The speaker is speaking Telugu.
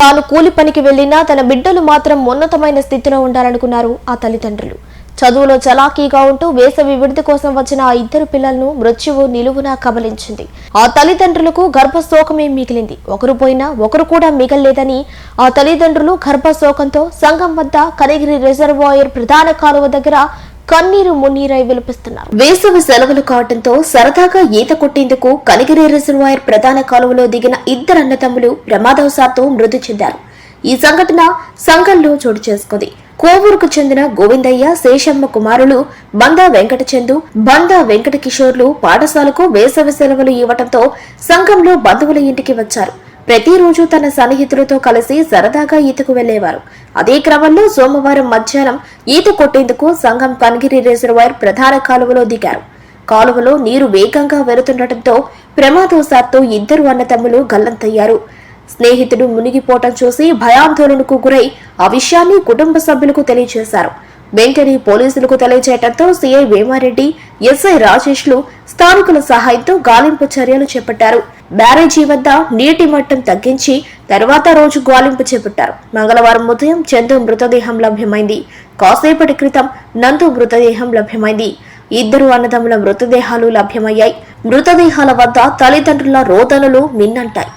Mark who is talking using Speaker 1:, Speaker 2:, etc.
Speaker 1: తాను కూలి పనికి వెళ్ళినా తన బిడ్డలు మాత్రం ఉన్నతమైన స్థితిలో ఉండాలనుకున్నారు ఆ తల్లిదండ్రులు. చదువులో చలాకీగా ఉంటూ వేసవి విడిది కోసం వచ్చిన ఆ ఇద్దరు పిల్లలను మృత్యువు నిలువున కబలించింది. ఆ తల్లిదండ్రులకు గర్భశోకమే మిగిలింది. ఒకరు పోయినా ఒకరు కూడా మిగల్లేదని ఆ తల్లిదండ్రులు గర్భశోకంతో సంఘం వద్ద కనగిరి రిజర్వాయర్ ప్రధాన కాలువ దగ్గర కన్నీరు మున్నీరై విలపిస్తున్నారు. వేసవి సెలవులు కావడంతో సరదాగా ఈత కొట్టేందుకు కనిగిరి రిజర్వాయర్ ప్రధాన కాలువలో దిగిన ఇద్దరు అన్నతమ్ములు ప్రమాదవశాత్తు మృతి చెందారు. ఈ సంఘటన సంఘంలో చోటు చేసుకుంది. కోవూరుకు చెందిన గోవిందయ్య శేషమ్మ కుమారులు బందా వెంకటచందు బందా వెంకట కిషోర్లు పాఠశాలకు వేసవి సెలవులు ఇవ్వటంతో సంఘంలో బంధువుల ఇంటికి వచ్చారు. ప్రతిరోజు తన సన్నిహితులతో కలిసి సరదాగా ఈతకు వెళ్ళేవారు అదే క్రమంలో సోమవారం మధ్యాహ్నం ఈత కొట్టేందుకు సంఘం కన్గిరి రిజర్వాయర్ ప్రధాన కాలువలో దిగారు. కాలువలో నీరు వేగంగా వెళుతుండటంతో ప్రమాదవశాత్తు ఇద్దరు అన్నతమ్ములు గల్లంతయ్యారు. స్నేహితుడు మునిగిపోవటం చూసి భయాందోళనకు గురై ఆ విషయాన్ని కుటుంబ సభ్యులకు తెలియజేశారు. వెంటనే పోలీసులకు తెలియజేయడంతో సీఐ వేమారెడ్డి ఎస్ఐ రాజేష్లు స్థానికుల సహాయంతో గాలింపు చర్యలు చేపట్టారు. బ్యారేజీ వద్ద నీటి మట్టం తగ్గించి తర్వాత రోజు గాలింపు చేపట్టారు. మంగళవారం ఉదయం చందు మృతదేహం లభ్యమైంది. కాసేపటి క్రితం నందు మృతదేహం లభ్యమైంది. ఇద్దరు అన్నదమ్ముల మృతదేహాలు లభ్యమయ్యాయి. మృతదేహాల వద్ద తల్లిదండ్రుల రోదనలు మిన్నంటాయి.